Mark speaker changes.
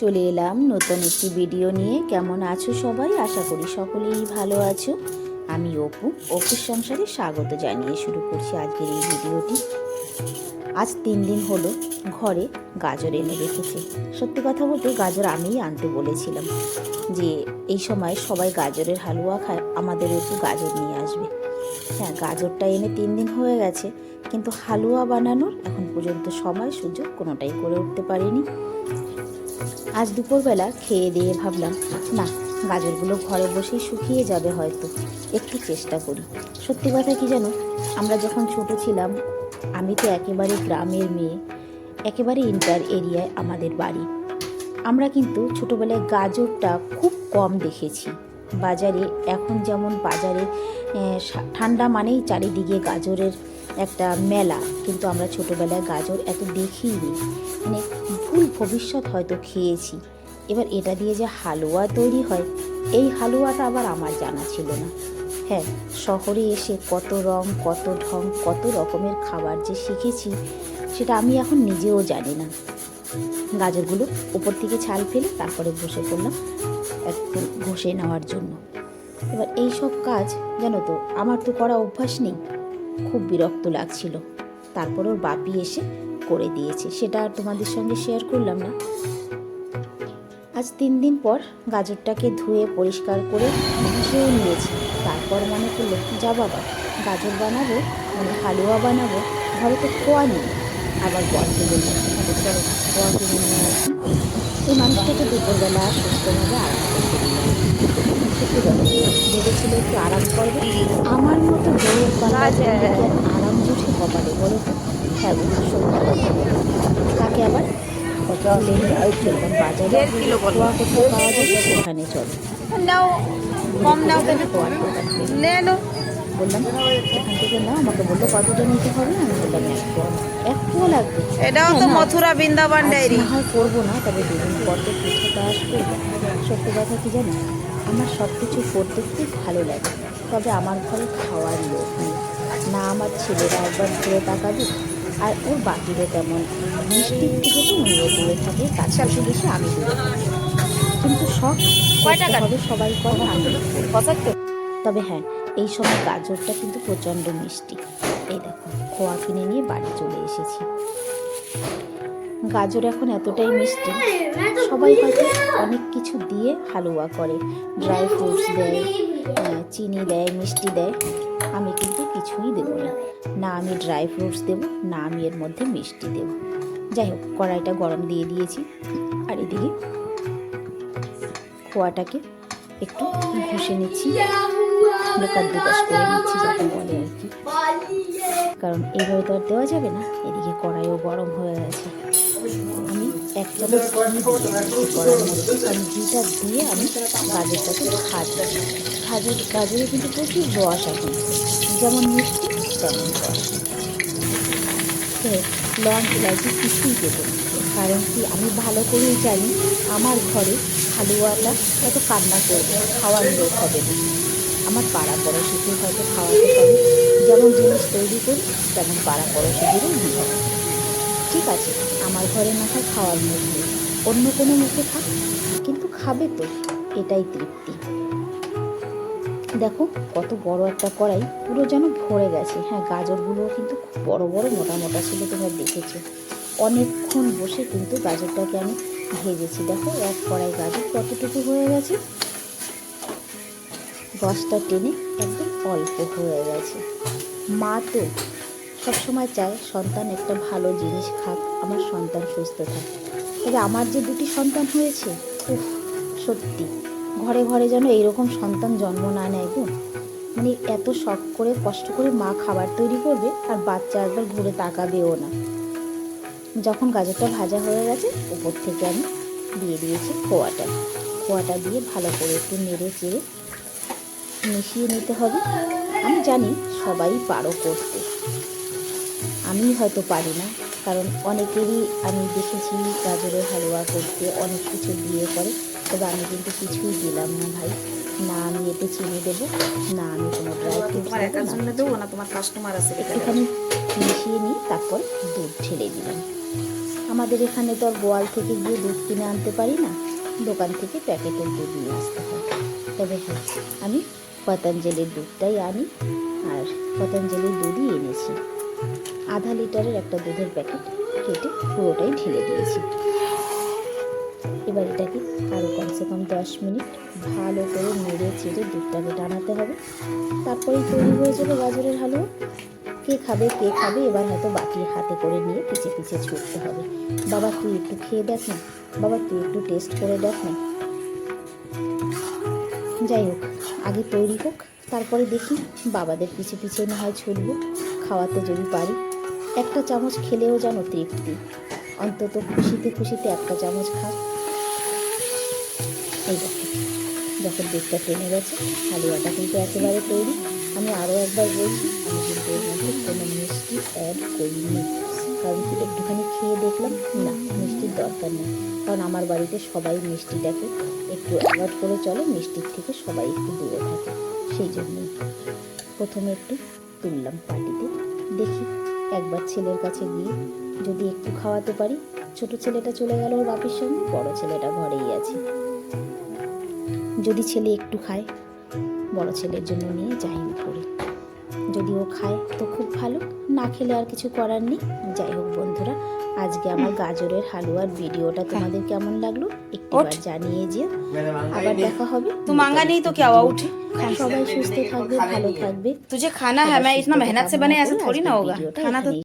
Speaker 1: চলে এলাম নতুন একটি ভিডিও নিয়ে। কেমন আছো সবাই? আশা করি সকলেই ভালো আছো। আমি অপু অপুর সংসারে স্বাগত জানিয়ে শুরু করছি আজকের এই ভিডিওটি আজ তিন দিন হলো ঘরে গাজর এনে রেখেছে। সত্যি কথা বলতে গাজর আমিই আনতে বলেছিলাম যে এই সময় সবাই গাজরের হালুয়া খায়, আমাদের একটু গাজর নিয়ে আসবে। হ্যাঁ গাজরটা এনে তিন দিন হয়ে গেছে, কিন্তু হালুয়া বানানোর এখন পর্যন্ত সময় সুযোগ কোনোটাই করে উঠতে পারিনি। আজ দুপুরবেলা খেয়ে দিয়ে ভাবলাম, না, গাজরগুলো ঘরে বসেই শুকিয়ে যাবে হয়তো। একটু চেষ্টা করি। সত্যি কথা কি জানো, আমরা যখন ছোট ছিলাম, আমি তো একেবারে গ্রামের মেয়ে, একেবারে ইন্টার এরিয়ায় আমাদের বাড়ি। আমরা কিন্তু ছোটোবেলায় গাজরটা খুব কম দেখেছি। বাজারে, এখন যেমন বাজারে ঠান্ডা মানেই চারিদিকে গাজরের একটা মেলা। কিন্তু আমরা ছোটোবেলায় গাজর এত দেখিইনি মানে ভুল ভবিষ্যৎ হয়তো খেয়েছি। এবার এটা দিয়ে যে হালুয়া তৈরি হয়, এই হালুয়াটা আবার আমার জানা ছিল না। হ্যাঁ শহরে এসে কত রং, কত ঢং, কত রকমের খাবার যে শিখেছি, সেটা আমি এখন নিজেও জানি না। গাজরগুলো উপর থেকে ছাল ফেলে তারপরে বসে পড়লাম একটু ঘষে নেওয়ার জন্য। এবার এই সব কাজ, জানো তো, আমার তো করা অভ্যাস নেই। খুব বিরক্ত লাগছিল। তারপর ওর বাপি এসে করে দিয়েছে সেটা আর তোমাদের সঙ্গে শেয়ার করলাম না। আজ তিন দিন পর গাজরটাকে ধুয়ে পরিষ্কার করে ঘষেও নিয়েছি। তারপর মনে করল যা বাবা গাজর বানাবো মানে হালুয়া বানাবো ঘরে তো খোয়া নেই। আবার বলল "তাহলে চলো নিয়ে আসি এই মানুষটাকে দুপুরবেলা সুস্থভাবে আরাম করতে ভেবেছিল একটু আরাম করবে। আমার মতো কথা আরাম জুটে কপালে বলো তো। হ্যাঁ সত্যি কথা বলো। তাকে আবার? বাজারে পাওয়া যাবে সেখানে চলো।
Speaker 2: নাও কম নাও
Speaker 1: বললাম এখান থেকে আমাকে বলল কতটা নিতে হবে? আমি বললাম এক পোয়া এক পোয়া লাগবে।
Speaker 2: এটাও তো
Speaker 1: হ্যাঁ, নাও।
Speaker 2: মথুরা বৃন্দাবন ডায়েরি।
Speaker 1: হয় করব না তবে দুদিন পর তো আসবে। সত্যি কথা কি জানি আমার সব কিছু করতে খুব ভালো লাগে। তবে আমার ঘরে খাওয়ার লোক নেই। না আমার ছেলেরা একবার ঘুরে তাকাবে আর ওর বাকিরও তেমন মিষ্টির থেকে তো উনিও দূরে থাকে কাছাকাছি বেশি আমি কিন্তু
Speaker 2: শখ?
Speaker 1: হবে সবাই করে আমি। তবে হ্যাঁ এই সময় গাজরটা কিন্তু প্রচণ্ড মিষ্টি। এই দেখো খোয়া কিনে নিয়ে বাড়ি চলে এসেছি। গাজর এখন এতটাই মিষ্টি সবাই হয়তো অনেক কিছু দিয়ে হালুয়া করে। ড্রাই ফ্রুটস দেয় চিনি দেয় মিষ্টি দেয়। আমি কিন্তু কিছুই দেবো না। না আমি ড্রাই ফ্রুটস দেবো, না আমি এর মধ্যে মিষ্টি দেবো। যাই হোক, কড়াইটা গরম দিয়ে দিয়েছি। আর এদিকে খোয়াটাকে একটু ঘষে নিচ্ছি। দোকান দুপাশ করে নিচ্ছি যাতে বলে আর কি। কারণ এইভাবে তো আর দেওয়া যাবে না, এদিকে কড়াইও গরম হয়ে গেছে। আমি এক চামচ ঘিটা দিয়ে আমি গাজরটাকে ভাজবো গাজর গাজরে কিন্তু প্রচুর রস আছে যেমন মিষ্টি তেমন রস লং ইলাচি কিছুই দেবো কারণ কি আমি ভালো করেই জানি আমার ঘরে হালুয়াটা হয়তো কান্না করবে খাওয়ার লোক হবে না আমার পাড়া পড়োশিকে হয়তো খাওয়াতে পারি যেমন জিনিস তৈরি করি তেমন পাড়া পড়োশিদেরও হবে ঠিক আছে, আমার ঘরে না খাওয়ার মধ্যে অন্য কোনো মুখে খাক কিন্তু খাবে তো, এটাই তৃপ্তি। দেখো, কত বড় একটা কড়াই, পুরো যেন ভরে গেছে। হ্যাঁ গাজরগুলোও কিন্তু খুব বড় বড়, মোটা মোটা ছিল তোমরা দেখেছ। অনেকক্ষণ বসে কিন্তু গাজরটাকে আমি ভেজেছি। দেখো, এক কড়াই গাজর কতটুকু হয়ে গেছে? রসটা টেনে একদম অল্প হয়ে গেছে। মা তো সবসময় চায় সন্তান একটা ভালো জিনিস খাক, আমার সন্তান সুস্থ থাক। তবে আমার যে দুটি সন্তান হয়েছে, উফ, সত্যি, ঘরে ঘরে যেন এইরকম সন্তান জন্ম না নেয় গো। মানে এত শখ করে, কষ্ট করে মা খাবার তৈরি করবে আর বাচ্চা একবার ঘুরে তাকাবেও না। যখন গাজরটা ভাজা হয়ে গেছে, উপর থেকে আমি দিয়ে দিয়েছি খোয়াটা। খোয়াটা দিয়ে ভালো করে একটু নেড়ে চেড়ে মিশিয়ে নিতে হবে। আমি জানি সবাই পারো করতে। আমি হয়তো পারি না কারণ অনেকেরই আমি দেখেছি গাজরের হালুয়া করতে অনেক কিছু দিয়ে করে তবে আমি কিন্তু কিছুই দিলাম না ভাই। না আমি এতে চিনি দেবো না আমি কোনো ড্রাই দেবো না
Speaker 2: তোমার কাস্টমার আছে এখানে
Speaker 1: মিশিয়ে নিই তারপর দুধ ঢেলে দিলাম। আমাদের এখানে তো আর গোয়াল থেকে গিয়ে দুধ কিনে আনতে পারি না দোকান থেকে প্যাকেটের দুধ নিয়ে আসতে হয়। তবে হ্যাঁ আমি পতঞ্জলির দুধটাই আনি আর পতঞ্জলির দুধই এনেছি। আধা লিটারের একটা দুধের প্যাকেট কেটে পুরোটাই ঢেলে দিয়েছি। এবার এটাকে আরও কমসে কম দশ মিনিট ভালো করে নেড়ে চেড়ে দুধটাকে টানাতে হবে। তারপরেই তৈরি হয়ে যাবে গাজরের হালুয়া। কে খাবে কে খাবে, এবার হয়তো বাটি হাতে করে নিয়ে পিছে পিছে ছুটতে হবে। বাবা, তুই একটু খেয়ে দেখ না। বাবা, তুই একটু টেস্ট করে দেখ না। যাই হোক, আগে তৈরি হোক। তারপরে দেখি বাবাদের পিছে পিছে না হয় ছুটবো, খাওয়াতে যদি পারি। একটা চামচ খেলেও যেন তৃপ্তি। অন্তত খুশিতে খুশিতে একটা চামচ খা। এই যখন দুধটা টেনে গেছে, হালুয়াটা কিন্তু একেবারে তৈরি। আমি আরও একবার বলছি, আমি কিন্তু এর মধ্যে কোনো মিষ্টি অ্যাড করিনি। কি একটুখানি খেয়ে দেখলাম, না, মিষ্টির দরকার নেই। কারণ আমার বাড়িতে সবাই মিষ্টিটাকে একটু অ্যাভয়েড করে চলে, মিষ্টির থেকে সবাই একটু দূরে থাকে, সেই জন্যই। প্রথমে একটু তুললাম পাটিতে দেখি একবার ছেলের কাছে গিয়ে যদি একটু খাওয়াতে পারি, ছোট ছেলেটা চলে গেল ওর বাপির সঙ্গে, বড় ছেলেটা ঘরেই আছে। যদি ছেলে একটু খায়, বড় ছেলের জন্য নিয়ে যাই উপরে যদি ও খায় তো খুব ভালো না খেলে আর কিছু করার নেই যাই হোক বন্ধুরা আজকে আমার গাজরের হালুয়ার ভিডিওটা তোমাদের কেমন লাগলো একটিবার জানিয়ে যেও আবার দেখা হবে
Speaker 2: तू मांगा नहीं तो क्या हुआ उठ
Speaker 1: সবাই সুস্থ থাকবে ভালো থাকবে
Speaker 2: तुझे खाना है मैं इतना मेहनत से बने ऐसा थोड़ी ना होगा
Speaker 1: ভিডিওটা
Speaker 2: खाना तो
Speaker 1: এখানেই